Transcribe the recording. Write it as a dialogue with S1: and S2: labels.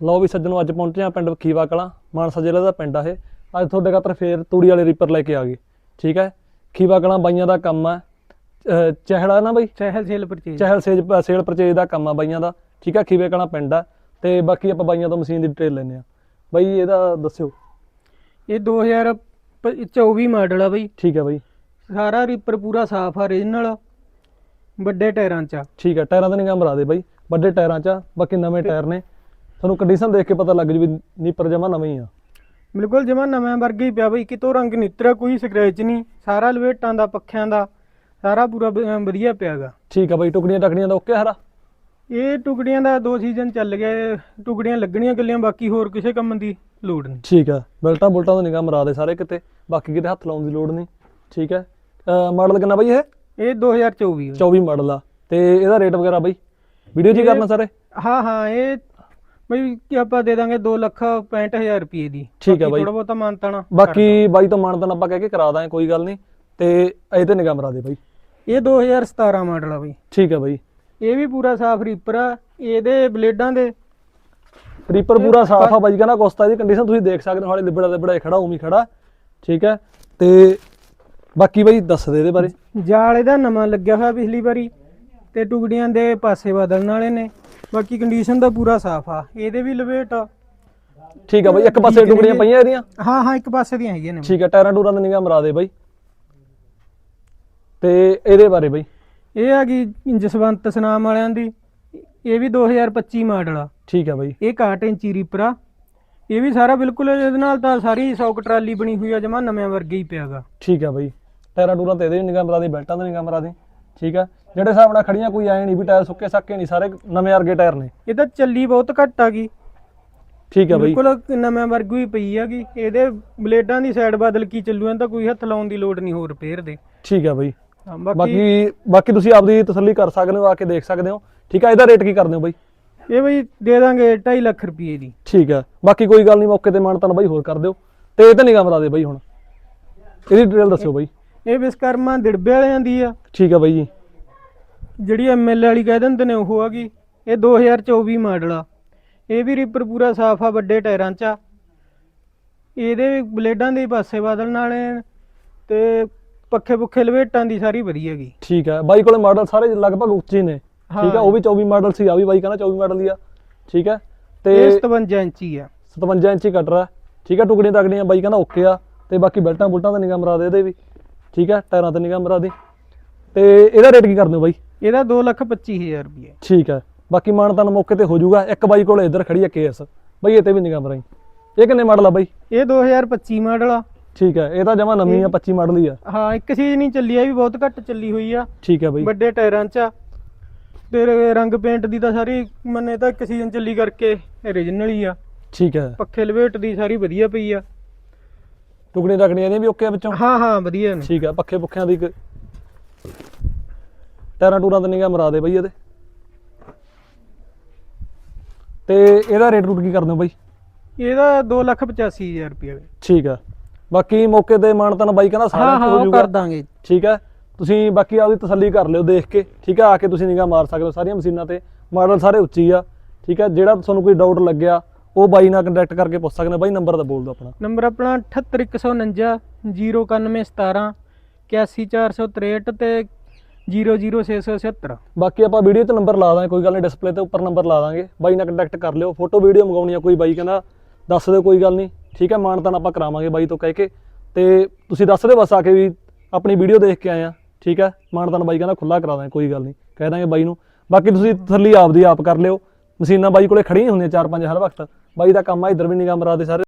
S1: ਲਓ ਵੀ ਸੱਜਣੋ ਅੱਜ ਪਹੁੰਚੇ ਆ ਪਿੰਡ ਖੀਵਾ ਕਲਾਂ ਮਾਨਸਾ ਜ਼ਿਲ੍ਹੇ ਦਾ ਪਿੰਡ ਆ ਇਹ। ਅੱਜ ਤੁਹਾਡੇ ਖਾਤਰ ਫੇਰ ਤੂੜੀ ਵਾਲੇ ਰੀਪਰ ਲੈ ਕੇ ਆ ਗਏ ਠੀਕ ਹੈ? ਖੀਵਾ ਕਲਾਂ ਬਾਈਆਂ ਦਾ ਕੰਮ ਆ। ਚਹਿੜਾ ਨਾ ਬਾਈ?
S2: Chahal sale purchase.
S1: ਚਹਿਲ ਸੇਜ ਸੇਲ ਪਰਚੇਜ ਦਾ ਕੰਮ ਆ ਬਾਈਆਂ ਦਾ ਠੀਕ ਆ ਖੀਵੇ ਕਲਾਂ ਪਿੰਡ ਆ ਤੇ ਬਾਕੀ ਆਪਾਂ ਬਾਈਆਂ ਤੋਂ ਮਸ਼ੀਨ ਦੀ ਡਿਟੇਲ ਲੈਨੇ ਆ ਬਾਈ ਇਹਦਾ ਦੱਸਿਓ।
S2: ਇਹ 2024 ਮਾਡਲ ਆ ਬਈ।
S1: ਠੀਕ ਹੈ ਬਾਈ।
S2: ਸਾਰਾ ਰੀਪਰ ਪੂਰਾ ਸਾਫ਼ ਆ origignal ਵੱਡੇ ਟਾਇਰਾਂ ਚ ਆ।
S1: ਠੀਕ ਹੈ ਟਾਇਰਾਂ ਦਾ ਨਿਗਾਹ ਮਰਾ ਦੇ ਬਾਈ। ਵੱਡੇ ਟਾਇਰਾਂ 'ਚ ਆ, ਬਾਕੀ ਨਵੇਂ ਟਾਇਰ ਨੇ। ਤੁਹਾਨੂੰ ਕੰਡੀਸ਼ਨ ਦੇਖ ਕੇ ਪਤਾ ਲੱਗ ਜੂ ਵੀ ਨੀਪਰ ਜਮਾ ਨਵੇਂ ਹੀ ਆ।
S2: ਬਿਲਕੁਲ ਜਮਾ ਨਵੇਂ ਵਰਗਾ ਹੀ ਪਿਆ ਬਈ ਕਿਤੋਂ ਰੰਗ ਨਿੱਤਰਾ ਕੋਈ ਸਕ੍ਰੈਚ ਨਹੀਂ। ਸਾਰਾ ਲਵੇਟਾਂ ਦਾ ਪੱਖਿਆਂ ਦਾ ਸਾਰਾ ਪੂਰਾ ਵ- ਵਧੀਆ ਪਿਆਗਾ।
S1: ਠੀਕ ਆ ਬਾਈ ਟੁਕੜੀਆਂ ਟਕੜੀਆਂ ਦਾ ਓਕੇ ਹਰਾ
S2: ਇਹ ਟੁਕੜੀਆਂ ਦਾ ਦੋ ਸੀਜ਼ਨ ਚੱਲ ਗਿਆ ਇਹ ਟੁਕੜੀਆਂ ਲੱਗਣੀਆਂ ਗੱਲੀਆਂ ਬਾਕੀ ਹੋਰ ਕਿਸੇ ਕੰਮ ਦੀ ਲੋੜ ਨਹੀਂ।
S1: ਠੀਕ ਆ ਬੈਲਟਾਂ ਬੁਲਟਾਂ ਦਾ ਨਿਗਾਹ ਮਰਾ ਦੇ ਸਾਰੇ ਕਿਤੇ ਬਾਕੀ ਕਿਤੇ ਹੱਥ ਲਾਉਣ ਦੀ ਲੋੜ ਨਹੀਂ। ਠੀਕ ਹੈ ਮਾਡਲ ਕਿੰਨਾ ਬਾਈ ਇਹ?
S2: ਇਹ 2024 ਹੋਈ।
S1: 24 ਮਾਡਲ ਆ ਤੇ ਇਹਦਾ ਰੇਟ ਵਗੈਰਾ ਬਾਈ? ਵੀਡੀਓ ਹੀ
S2: ਇਹ-
S1: ਕਰਨਾ ਸਾਰੇ?
S2: ਹਾਂ ਹਾਂ ਇਹ ਬਈ ਕੀ ਆਪਾਂ ਦੇ ਦਾਂਗੇ 2 ਲੱਖ 65000 ਰੁਪਏ ਦੀ।
S1: ਠੀਕ ਆ ਬਾਈ।
S2: ਥੋੜਾ ਬਹੁਤਾ ਮਾਨਤਾਣਾ
S1: ਬਾਕੀ ਬਾਈ ਤੋਂ ਮਾਨਤਨ ਆਪਾਂ ਕਹਿ ਕੇ ਕਰਾ ਦਾਂਗੇ ਕੋਈ ਗੱਲ ਨਹੀਂ। ਤੇ ਇਹ ਤੇ ਨਿਗਾਹ ਮਰਾ ਦੇ ਬਾਈ।
S2: ਇਹ 2017 ਮਾਡਲ ਆ ਬਈ।
S1: ਠੀਕ ਆ ਬਾਈ।
S2: ਇਹ ਵੀ ਪੂਰਾ ਸਾਫ਼ ਰੀਪਰ ਆ ਇਹਦੇ ਬਲੇਡਾਂ ਦੇ।
S1: ਰੀਪਰ ਪੂਰਾ ਸਾਫ਼ ਆ ਬਾਈ ਕਹਿੰਦਾ ਕੋਸਤਾ ਦੀ ਕੰਡੀਸ਼ਨ ਤੁਸੀਂ ਦੇਖ ਸਕਦੇ ਹੋ ਹਾਲੇ ਲਿਬੜਾ ਲਿਬੜਾ ਹੀ ਖੜਾ ਉਮੀ ਖੜਾ। ਠੀਕ ਹੈ ਤੇ ਬਾਕੀ ਬਾਈ ਦੱਸ ਦੇ ਇਹਦੇ ਬਾਰੇ।
S2: ਜਾਲ ਇਹਦਾ ਨਵਾਂ ਲੱਗਿਆ ਹੋਇਆ ਪਿਛਲੀ ਵਾਰੀ ਤੇ ਟੁਕੜੀਆਂ ਦੇ ਪਾਸੇ ਬਦਲਣ ਵਾਲੇ ਨੇ। ਬਾਕੀ ਕੰਡੀਸ਼ਨ ਦਾ ਪੂਰਾ ਸਾਫ਼ ਆ। ਇਹਦੇ ਵੀ ਲਵੇਟ ਆ।
S1: ਠੀਕ ਆ ਬਾਈ ਇੱਕ ਪਾਸੇ ਟੁਕੜੀਆਂ ਪਈਆਂ ਇਹਦੀਆਂ?
S2: ਹਾਂ ਹਾਂ ਇੱਕ ਪਾਸੇ ਦੀਆਂ ਹੈਗੀਆਂ ਨੇ
S1: ਠੀਕ ਹੈ ਟਾਇਰਾਂ ਟੂਰਾਂ ਦਾ ਨਿਗਾਹ ਮਰਾ ਦੇ ਬਾਈ। ਤੇ ਇਹਦੇ ਬਾਰੇ ਬਾਈ?
S2: ਇਹ ਆ ਗਈ ਜਸਵੰਤ ਸਨਾਮ ਵਾਲਿਆਂ ਦੀ। ਇਹ ਵੀ 2025 ਮਾਡਲ ਆ।
S1: ਠੀਕ ਹੈ ਬਾਈ।
S2: ਇਹ 61 ਇੰਚੀ ਰੀਪਰ ਆ। ਇਹ ਵੀ ਸਾਰਾ ਬਿਲਕੁਲ ਇਹਦੇ ਨਾਲ ਤਾਂ ਸਾਰੀ ਸੌਕ ਟਰਾਲੀ ਬਣੀ ਹੋਈ ਆ ਜਮਾ ਨਵੇਂ ਵਰਗੇ ਹੀ ਪਿਆਗਾ।
S1: ਠੀਕ ਹੈ ਬਾਈ। ਟਾਇਰਾਂ ਟੂਰਾਂ ਤੇ ਇਹਦੇ ਨਿਗਾਹ ਮਰਾ ਦੇ ਬੈਲਟਾਂ ਦਾ ਨਿਗਾਹ ਮਰਾ ਦੇ। ਠੀਕ ਹੈ ਜਿਹੜੇ ਹਿਸਾਬ ਨਾਲ ਖੜੀਆਂ ਕੋਈ ਐ ਨਹੀਂ ਵੀ ਟਾਇਰ ਸੁੱਕੇ ਸੱਕੇ ਨਹੀਂ ਸਾਰੇ ਨਵੇਂ ਵਰਗੇ ਟਾਇਰ ਨੇ।
S2: ਇਹ ਤਾਂ ਚੱਲੀ ਬਹੁਤ ਘੱਟ ਆ ਗਈ
S1: ਠੀਕ ਹੈ ਬਾਈ।
S2: ਬਿਲਕੁਲ ਨਵੇਂ ਵਰਗੂ ਹੀ ਪਈ ਹੈਗੀ ਇਹਦੇ ਬਲੇਡਾਂ ਦੀ ਸਾਈਡ ਬਦਲ ਕੀ ਚੱਲੂ ਇਹਨਾਂ ਤਾਂ ਕੋਈ ਹੱਥ ਲਾਉਣ ਦੀ ਲੋੜ ਨਹੀਂ ਹੋਰ ਰਿਪੇਅਰ ਦੇ।
S1: ਠੀਕ ਹੈ ਬਾਈ।
S2: ਬਾਕੀ
S1: ਬਾਕੀ ਤੁਸੀਂ ਆਪਦੀ ਤਸੱਲੀ ਕਰ ਸਕਦੇ ਹੋ ਆ ਕੇ ਦੇਖ ਸਕਦੇ ਹੋ। ਠੀਕ ਹੈ ਇਹਦਾ ਰੇਟ ਕੀ ਕਰਦੇ ਹੋ ਬਾਈ?
S2: ਇਹ ਬਈ ਦੇ ਦਾਂਗੇ 2.5 ਲੱਖ ਰੁਪਏ ਦੀ।
S1: ਠੀਕ ਹੈ ਬਾਕੀ ਕੋਈ ਗੱਲ ਨਹੀਂ ਮੌਕੇ ਤੇ ਮਾਨਤਾਨ ਬਾਈ ਹੋਰ ਕਰ ਦਿਓ। ਤੇ ਇਹ ਤੇ ਨਿਗਾਹ ਮਰਾ ਦੇ ਬਾਈ ਹੁਣ। ਇਹਦੀ ਡਿਟੇਲ ਦੱਸਿਓ ਬਾਈ।
S2: ਇਹ ਵਿਸਕਰਮਾ ਦਿੜਬੇ ਵਾਲਿਆਂ ਦੀ ਆ।
S1: ਠੀਕ ਹੈ ਬਾਈ ਜੀ।
S2: ਜਿਹੜੀ ਐਮਐਲ ਵਾਲੀ ਕਹਿ ਦਿੰਦੇ ਨੇ ਉਹ ਹੈਗੀ ਇਹ 2024 ਮਾਡਲ ਆ। ਇਹ ਵੀ ਰੀਪਰ ਪੂਰਾ ਸਾਫ਼ ਆ ਵੱਡੇ ਟਾਇਰਾਂ 'ਚ ਆ। ਇਹਦੇ ਬਲੇਡਾਂ ਦੇ ਪਾਸੇ ਬਦਲਣ ਵਾਲੇ ਤੇ ਪੱਖੇ ਪੁੱਖੇ ਲਵੇਟਾਂ ਦੀ ਸਾਰੀ ਵਧੀਆ ਹੈਗੀ।
S1: ਠੀਕ ਹੈ ਬਾਈ ਕੋਲੇ ਮਾਡਲ ਸਾਰੇ ਲਗਭਗ ਉੱਚੇ ਨੇ। ਠੀਕ ਹੈ
S2: ਹਾਂ।
S1: ਉਹ ਵੀ 24 ਮਾਡਲ ਸੀ ਆ ਵੀ ਬਾਈ ਕਹਿੰਦਾ 24 ਮਾਡਲ ਦੀ ਆ। ਠੀਕ ਹੈ ਤੇ
S2: ਇਹ 57 ਇੰਚੀ ਆ।
S1: 57 ਇੰਚੀ ਕਟਰ ਆ। ਠੀਕ ਹੈ ਟੁਕੜੀਆਂ ਤਕੜੀਆਂ ਬਾਈ ਕਹਿੰਦਾ ਓਕੇ ਆ। ਤੇ ਬਾਕੀ ਬੈਲਟਾਂ ਬੁਲਟਾਂ ਦਾ ਨਿਗਾਹ ਮਰਾ ਦੇ ਇਹਦੇ ਵੀ। ਠੀਕ ਹੈ ਟਾਇਰਾਂ ਤੇ ਨਿਗਾਹ ਮਰਾ ਦੇ। ਤੇ ਇਹਦਾ ਰੇਟ ਕੀ ਕਰਦੇ ਹੋ ਬਾਈ?
S2: ਇਹਦਾ 2 ਲੱਖ 25000 ਰੁਪਏ
S1: ਠੀਕ ਹੈ ਬਾਕੀ ਮਾਨਤਾਨ ਮੌਕੇ ਤੇ ਹੋ ਜਾਊਗਾ। ਇੱਕ ਬਾਈ ਕੋਲ ਇੱਧਰ ਖੜੀ ਹੈ ਕੇਐਸ। ਬਾਈ ਇਹ ਤੇ ਵੀ ਨਿਗਾਹ ਮਰਾਈ। ਇਹ ਕਿੰਨੇ ਮਾਡਲ ਆ ਬਾਈ?
S2: ਇਹ 2025 ਮਾਡਲ ਆ।
S1: ਠੀਕ ਹੈ ਇਹ ਤਾਂ ਜਮਾ ਨਵੀਂ ਆ 25 ਮਾਡਲ ਹੀ ਆ।
S2: ਹਾਂ ਇੱਕ ਸੀਜ਼ਨ ਹੀ ਚੱਲੀ ਆ ਵੀ ਬਹੁਤ ਘੱਟ ਚੱਲੀ ਹੋਈ ਆ।
S1: ਠੀਕ ਹੈ ਬਾਈ।
S2: ਵੱਡੇ ਟਾਇਰਾਂ 'ਚ ਆ। ਤੇ ਰੰਗ ਪੇਂਟ ਦੀ ਤਾਂ ਸਾਰੀ ਮੰਨੇ ਤਾਂ ਇੱਕ ਸੀਜ਼ਨ ਚੱਲੀ ਕਰਕੇ origignal ਹੀ ਆ।
S1: ਠੀਕ ਹੈ।
S2: ਪੱਖੇ ਲਵੇਟ ਦੀ ਸਾਰੀ ਵਧੀਆ ਪਈ ਆ।
S1: ਟੁਕੜੀਆਂ ਤਕੜੀਆਂ ਨੇ ਵੀ ਓਕੇ ਆ ਵਿੱਚੋਂ?
S2: ਹਾਂ ਹਾਂ ਵਧੀਆ ਨੇ।
S1: ਠੀਕ ਹੈ ਪੱਖੇ ਪੁੱਖਿਆਂ ਦੀ ਟਾਇਰਾਂ ਟੂਰਾਂ ਤੇ ਨਿਗਾਹ ਮਰਾ ਦੇ ਬਾਈ ਇਹਦੇ। ਤੇ ਇਹਦਾ ਰੇਟ ਰੂਟ ਕੀ ਕਰਦੇ ਹੋ ਬਾਈ?
S2: ਇਹਦਾ 285000 ਰੁਪਏ
S1: ਠੀਕ ਹੈ ਬਾਕੀ ਮੌਕੇ ਤੇ ਮਾਨਤਨ ਬਾਈ ਕਹਿੰਦਾ ਸਾਰਾ
S2: ਹਾਂ
S1: ਜਾਊਗਾ
S2: ਕਰ ਦਾਂਗੇ।
S1: ਠੀਕ ਹੈ ਤੁਸੀਂ ਬਾਕੀ ਆਪਦੀ ਤਸੱਲੀ ਕਰ ਲਿਓ ਦੇਖ ਕੇ। ਠੀਕ ਹੈ ਆ ਕੇ ਤੁਸੀਂ ਨਿਗਾਹ ਮਾਰ ਸਕਦੇ ਹੋ ਸਾਰੀਆਂ ਮਸ਼ੀਨਾਂ ਤੇ। ਮਾਡਲ ਸਾਰੇ ਉੱਚੀ ਆ। ਠੀਕ ਹੈ ਜਿਹੜਾ ਤੁਹਾਨੂੰ ਕੋਈ ਡਾਊਟ ਲੱਗਿਆ ਉਹ ਬਾਈ ਨਾਲ ਕੰਟੈਕਟ ਕਰਕੇ ਪੁੱਛ ਸਕਦੇ ਬਾਈ ਨੰਬਰ ਦਾ ਬੋਲ ਦਿਓ ਆਪਣਾ।
S2: ਨੰਬਰ ਆਪਣਾ 78149 09117 81463 ਤੇ 00677
S1: ਬਾਕੀ ਆਪਾਂ ਵੀਡੀਓ ਤੇ ਨੰਬਰ ਲਾ ਦਾਂਗੇ ਕੋਈ ਗੱਲ ਨਹੀਂ ਡਿਸਪਲੇ ਤੇ ਉੱਪਰ ਨੰਬਰ ਲਾ ਦਾਂਗੇ। ਬਾਈ ਨਾਲ ਕੰਟੈਕਟ ਕਰ ਲਿਓ ਫੋਟੋ ਵੀਡੀਓ ਮੰਗਾਉਣੀ ਆ ਕੋਈ ਬਾਈ ਕਹਿੰਦਾ ਦੱਸ ਦਿਓ ਕੋਈ ਗੱਲ ਨਹੀਂ। ਠੀਕ ਹੈ ਮਾਨਤਾਨ ਆਪਾਂ ਕਰਾਵਾਂਗੇ ਬਾਈ ਤੋਂ ਕਹਿ ਕੇ। ਤੇ ਤੁਸੀਂ ਦੱਸ ਦਿਓ ਬਸ ਆ ਕੇ ਵੀ ਆਪਣੀ ਵੀਡੀਓ ਦੇਖ ਕੇ ਆਏ ਆ। ਠੀਕ ਹੈ ਮਾਨਤਾਨ ਬਾਈ ਕਹਿੰਦਾ ਖੁੱਲਾ ਕਰਾ ਦਾਂਗੇ ਕੋਈ ਗੱਲ ਨਹੀਂ। ਕਹਿ ਦਾਂਗੇ ਬਾਈ ਨੂੰ। ਬਾਕੀ ਤੁਸੀਂ ਤਸੱਲੀ ਆਪਦੀ ਆਪ ਕਰ ਲਿਓ। ਮਸ਼ੀਨਾਂ ਬਾਈ ਕੋਲੇ ਖੜੀਆਂ ਹੁੰਦੀਆਂ ਚਾਰ ਪੰਜ ਹਰ ਵਕਤ। ਬਾਈ ਦਾ ਕੰਮ ਆ ਇਧਰ ਵੀ ਨਿਗਾਹ ਮਰਾ ਦੇ ਸਾਰੇ।